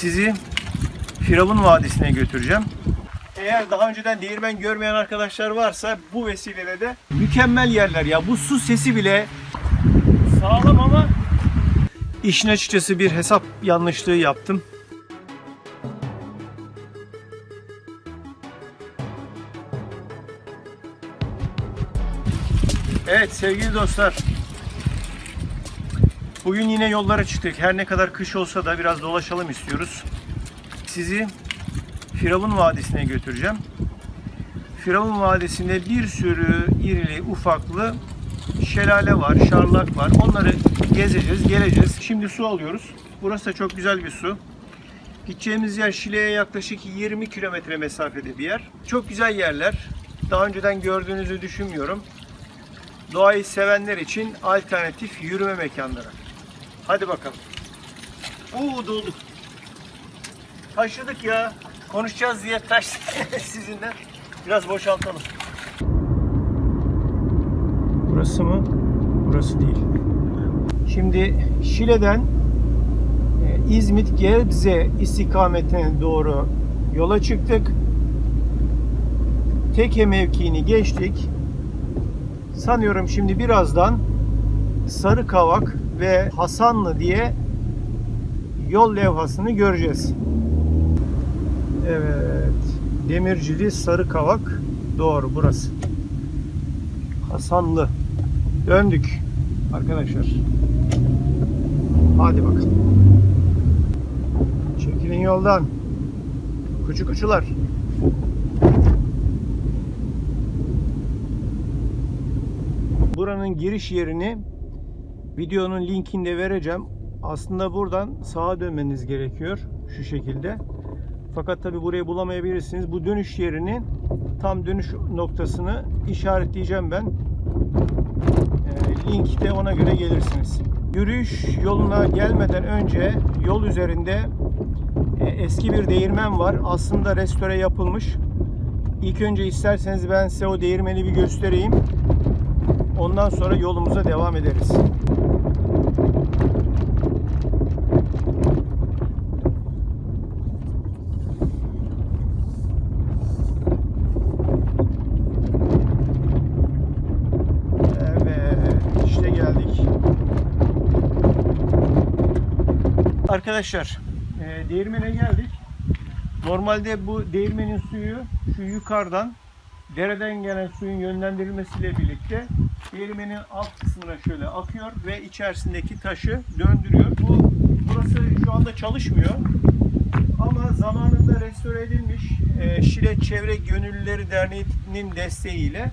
Sizi Firavun Vadisi'ne götüreceğim. Eğer daha önceden değirmen görmeyen arkadaşlar varsa bu vesileyle de mükemmel yerler ya. Bu su sesi bile sağlam ama işin açıkçası bir hesap yanlışlığı yaptım. Evet sevgili dostlar. Bugün yine yollara çıktık. Her ne kadar kış olsa da biraz dolaşalım istiyoruz. Sizi Firavun Vadisi'ne götüreceğim. Firavun Vadisi'nde bir sürü irili ufaklı şelale var, şarlak var. Onları gezeceğiz, geleceğiz. Şimdi su alıyoruz. Burası da çok güzel bir su. Gideceğimiz yer Şile'ye yaklaşık 20 kilometre mesafede bir yer. Çok güzel yerler. Daha önceden gördüğünüzü düşünmüyorum. Doğayı sevenler için alternatif yürüme mekanları. Hadi bakalım. Oo dolu. Taşıdık ya. Konuşacağız diye taştık sizinle. Biraz boşaltalım. Burası mı? Burası değil. Şimdi Şile'den e, İzmit Gebze istikametine doğru yola çıktık. Teke mevkiini geçtik. Sanıyorum şimdi birazdan Sarıkavak ve Hasanlı diye yol levhasını göreceğiz. Evet. Demircili Sarıkavak. Doğru burası. Hasanlı. Döndük arkadaşlar. Hadi bakalım. Çekilin yoldan. Küçük uçular. Buranın giriş yerini videonun linkinde vereceğim. Aslında buradan sağa dönmeniz gerekiyor şu şekilde. Fakat tabi burayı bulamayabilirsiniz. Bu dönüş yerini tam dönüş noktasını işaretleyeceğim ben. Ee, linkte ona göre gelirsiniz. Yürüyüş yoluna gelmeden önce yol üzerinde e, eski bir değirmen var. Aslında restore yapılmış. İlk önce isterseniz ben size o değirmeni bir göstereyim. Ondan sonra yolumuza devam ederiz. Evet, işte geldik. Arkadaşlar, e, değirmene geldik. Normalde bu değirmenin suyu şu yukarıdan dereden gelen suyun yönlendirilmesiyle birlikte değirmenin alt kısmına şöyle akıyor ve içerisindeki taşı döndürüyor. Bu burası şu anda çalışmıyor. Ama zamanında restore edilmiş e, Şile Çevre Gönüllüleri Derneği'nin desteğiyle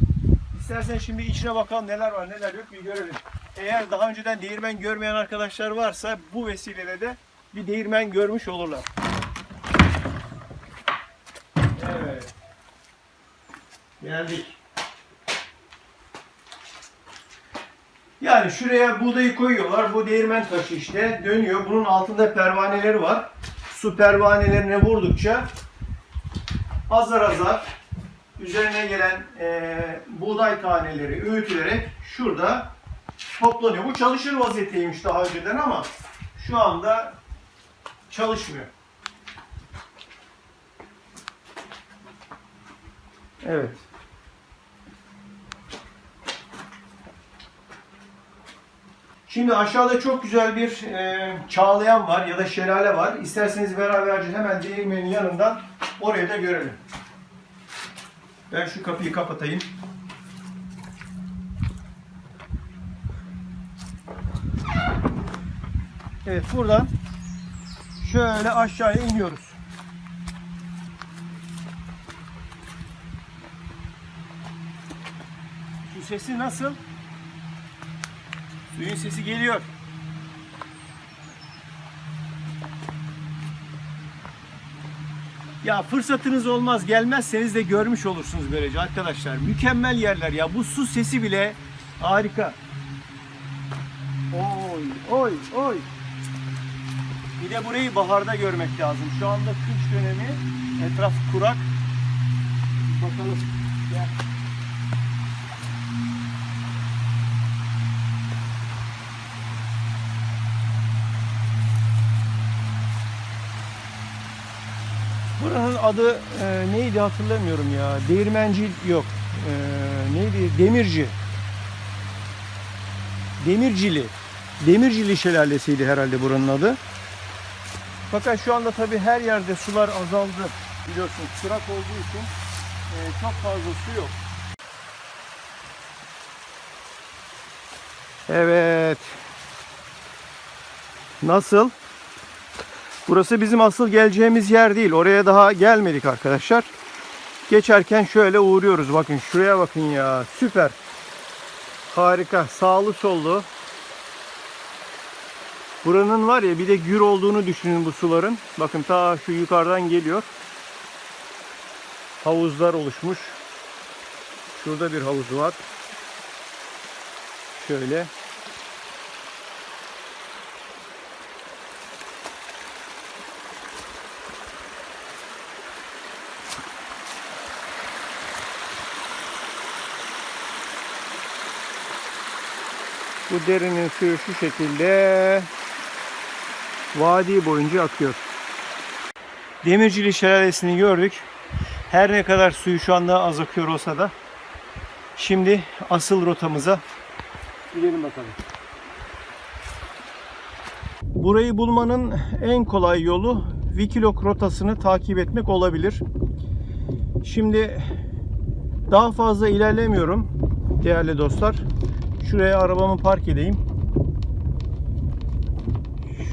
İstersen şimdi içine bakalım neler var neler yok bir görelim. Eğer daha önceden değirmen görmeyen arkadaşlar varsa bu vesileyle de bir değirmen görmüş olurlar. Evet. Geldik. Yani şuraya buğdayı koyuyorlar. Bu değirmen taşı işte dönüyor. Bunun altında pervaneleri var. Su pervanelerine vurdukça azar azar üzerine gelen e, buğday taneleri öğütülerek şurada toplanıyor. Bu çalışır vaziyetteymiş daha önceden ama şu anda çalışmıyor. Evet. Şimdi aşağıda çok güzel bir e, çağlayan var ya da şelale var. İsterseniz beraberce hemen değirmenin yanından orayı da görelim. Ben şu kapıyı kapatayım. Evet buradan şöyle aşağıya iniyoruz. Şu sesi nasıl? Suyun sesi geliyor. Ya fırsatınız olmaz gelmezseniz de görmüş olursunuz böylece arkadaşlar. Mükemmel yerler ya. Bu su sesi bile harika. Oy oy oy. Bir de burayı baharda görmek lazım. Şu anda kış dönemi. Etraf kurak. Bakalım. Gel. Buranın adı e, neydi hatırlamıyorum ya. Değirmenci yok. E, neydi? Demirci. Demircili. Demircili şelalesiydi herhalde buranın adı. Fakat şu anda tabii her yerde sular azaldı. Biliyorsun sırak olduğu için e, çok fazla su yok. Evet. Nasıl? Burası bizim asıl geleceğimiz yer değil. Oraya daha gelmedik arkadaşlar. Geçerken şöyle uğruyoruz. Bakın şuraya bakın ya. Süper. Harika. Sağlı sollu. Buranın var ya bir de gür olduğunu düşünün bu suların. Bakın ta şu yukarıdan geliyor. Havuzlar oluşmuş. Şurada bir havuz var. Şöyle. Bu derinin suyu şu şekilde vadi boyunca akıyor. Demircili Şelalesi'ni gördük. Her ne kadar suyu şu anda az akıyor olsa da şimdi asıl rotamıza gidelim bakalım. Burayı bulmanın en kolay yolu Wikilog rotasını takip etmek olabilir. Şimdi daha fazla ilerlemiyorum değerli dostlar. Şuraya arabamı park edeyim.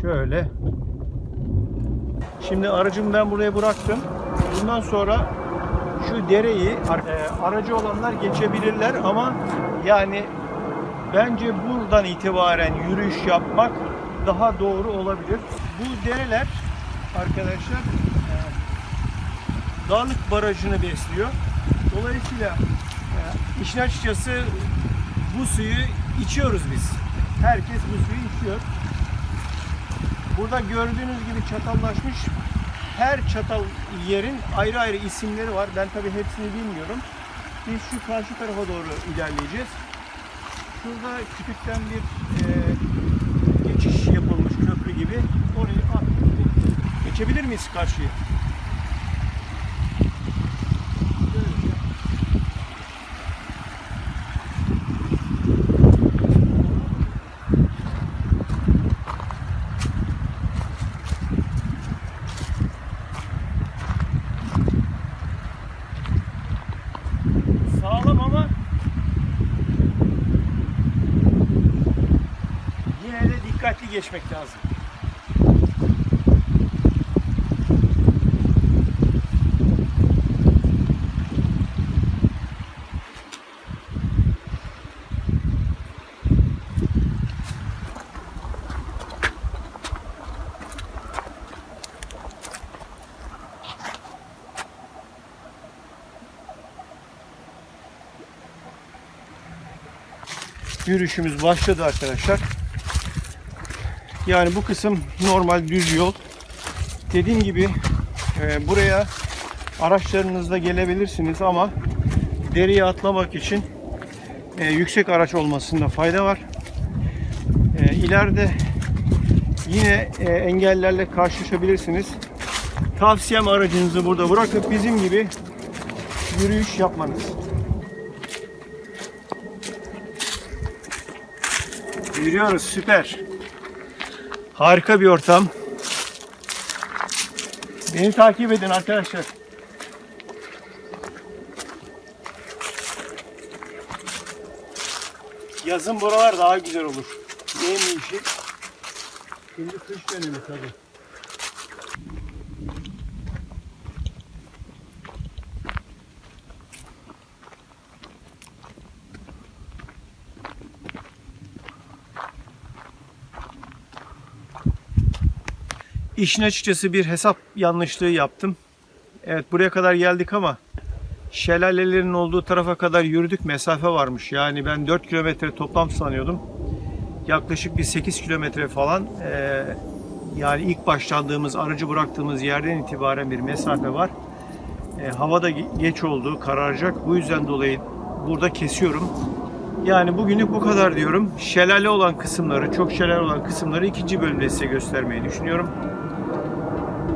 Şöyle. Şimdi aracımı ben buraya bıraktım. Bundan sonra şu dereyi e, aracı olanlar geçebilirler ama yani bence buradan itibaren yürüyüş yapmak daha doğru olabilir. Bu dereler arkadaşlar e, Dağlık Barajı'nı besliyor. Dolayısıyla e, işin açıkçası bu suyu içiyoruz biz. Herkes bu suyu içiyor. Burada gördüğünüz gibi çatallaşmış her çatal yerin ayrı ayrı isimleri var. Ben tabii hepsini bilmiyorum. Biz şu karşı tarafa doğru ilerleyeceğiz. Şurada küçükten bir e, geçiş yapılmış köprü gibi. Orayı atlayıp geçebilir miyiz karşıya? Şöyle. Sağlam ama yine de dikkatli geçmek lazım. Yürüyüşümüz başladı arkadaşlar. Yani bu kısım normal düz yol. Dediğim gibi e, buraya araçlarınızla gelebilirsiniz ama deriye atlamak için e, yüksek araç olmasında fayda var. E, ileride yine e, engellerle karşılaşabilirsiniz. Tavsiyem aracınızı burada bırakıp bizim gibi yürüyüş yapmanız. Yürüyoruz süper. Harika bir ortam. Beni takip edin arkadaşlar. Yazın buralar daha güzel olur. Yemyeşil. Şimdi kış dönemi tabii. İşin açıkçası bir hesap yanlışlığı yaptım. Evet buraya kadar geldik ama şelalelerin olduğu tarafa kadar yürüdük mesafe varmış. Yani ben 4 kilometre toplam sanıyordum. Yaklaşık bir 8 kilometre falan ee, yani ilk başlandığımız aracı bıraktığımız yerden itibaren bir mesafe var. E, hava da ge- geç oldu kararacak. Bu yüzden dolayı burada kesiyorum. Yani bugünlük bu kadar diyorum. Şelale olan kısımları, çok şelale olan kısımları ikinci bölümde size göstermeyi düşünüyorum.